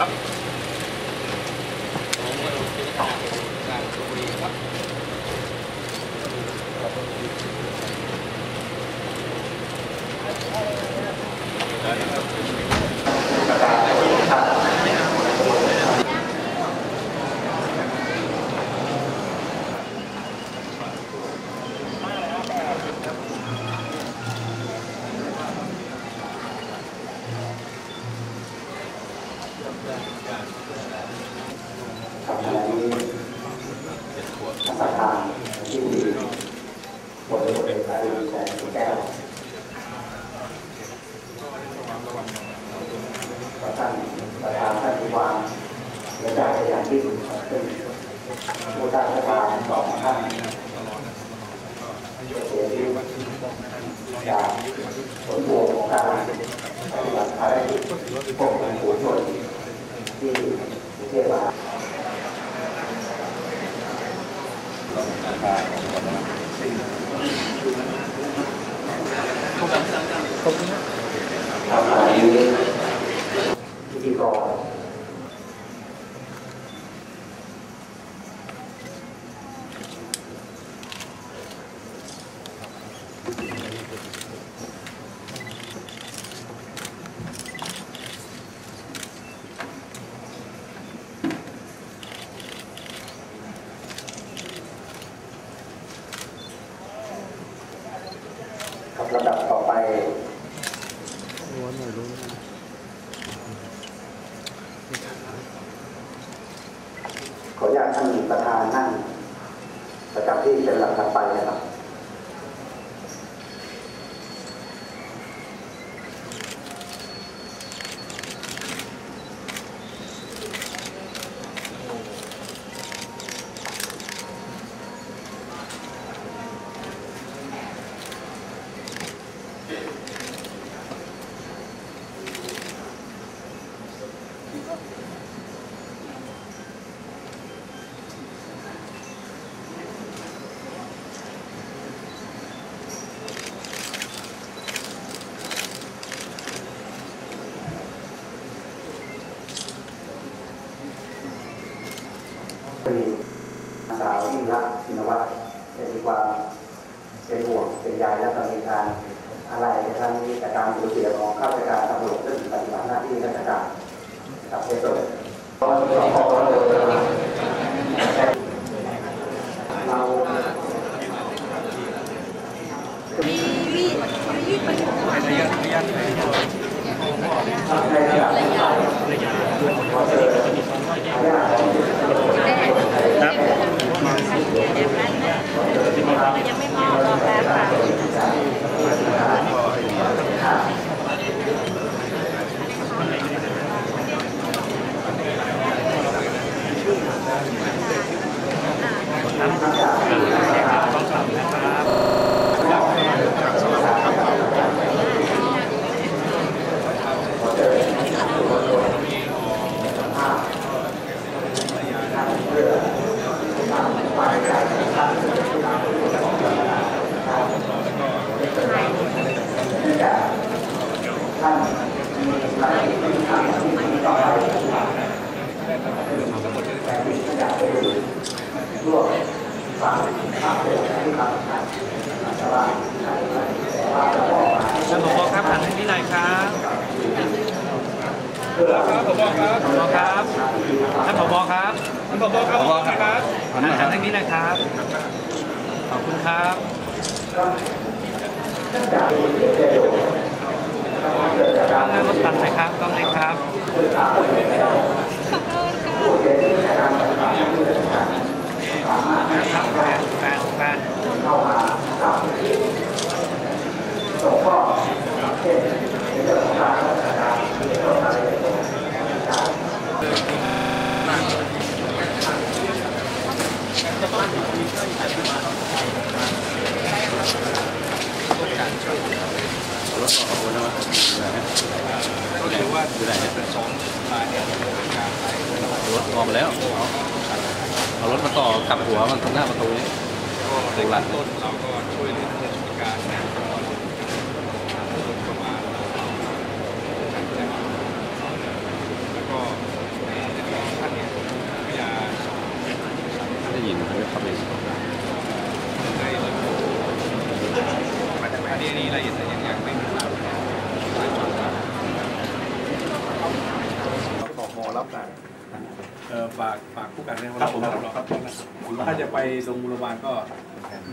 กั ผู้ตั้งรัฐบาลสองท่านเสียชีวิตจากผลพวงของการปฏิบัติภารกิจป้องกันผู้ชนที่ประเทศลาวทำอะไรพิธีกร ลำดับต่อไปขออนุญาตท่านประธานนั่งประจำที่เป็นหลักถัดไปนะครับ สาวยิ่งรักษณ์ชินวัตรเป็นมีความเป็นห่วงเป็นใยและก็มีการอะไรในครั้งนี้จากการสูญเสียของข้าราชการตำรวจซึ่งปฏิบัติหน้าที่ราชการกับในส่วนเรามีมีดมีดมันอยู่ข้างหลังในระดับขอเชิญญาติของ แม่เดี๋ยวแป๊บนะยังไม่มอบรอแป๊บค่ะ ท่าน มีภารกิจที่ทำที่ต่อไปแต่ที่อยากไปร่วมฟังภาพเดิมที่ทำแต่ว่าแต่ว่าจะบผ่านผบครับหันทางนี้หน่อยครับเพื่อผบครับผบครับท่านผบครับท่านผบครับผบครับหันหันทางนี้หน่อยครับ ขอบคุณครับ ครับกล้องเลยครับ ขอบคุณนะก็คือว่าอยู่ไหนสองมาเนี่ยรถปรถอมกแล้ว เอารถมาต่อกับหัวมันตรงหน้าประตูนี้ก็หลักต้นเราก็ช่วยเหลือเรื่องกานได้ยินเขาเข้าไปอันนี้นี่ละเอียดแต่างยัง รับการฝากฝากผู้การให้ครับผมรับครับถ้าจะไปตรงบุรวานก็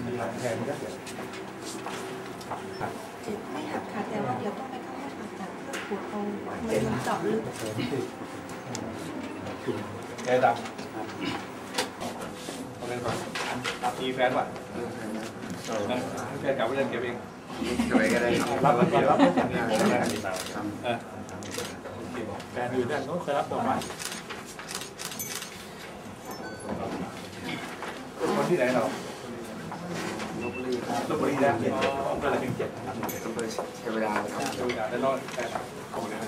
ไม่หักค่ะแต่ว่าเดี๋ยวต้องไปเข้าห้องผ่าตัดเพื่อขูดเอาเมนเจาะลึกแกดำเอาเงินก่อนมีแฟนป่ะแฟนกลับไปเล่นเก็บเองรับรับรับเออ แฟนอยู่เนี่ยต้องเคยรับดอกไม้คนที่ไหนเราลบบุรีครับลบบุรีนะอ๋ออำเภอละเพียงเจ็ดครับอำเภอเทวดาครับเทวดาแล้วนอนแต่ของนะ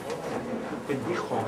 เป็นที่ของ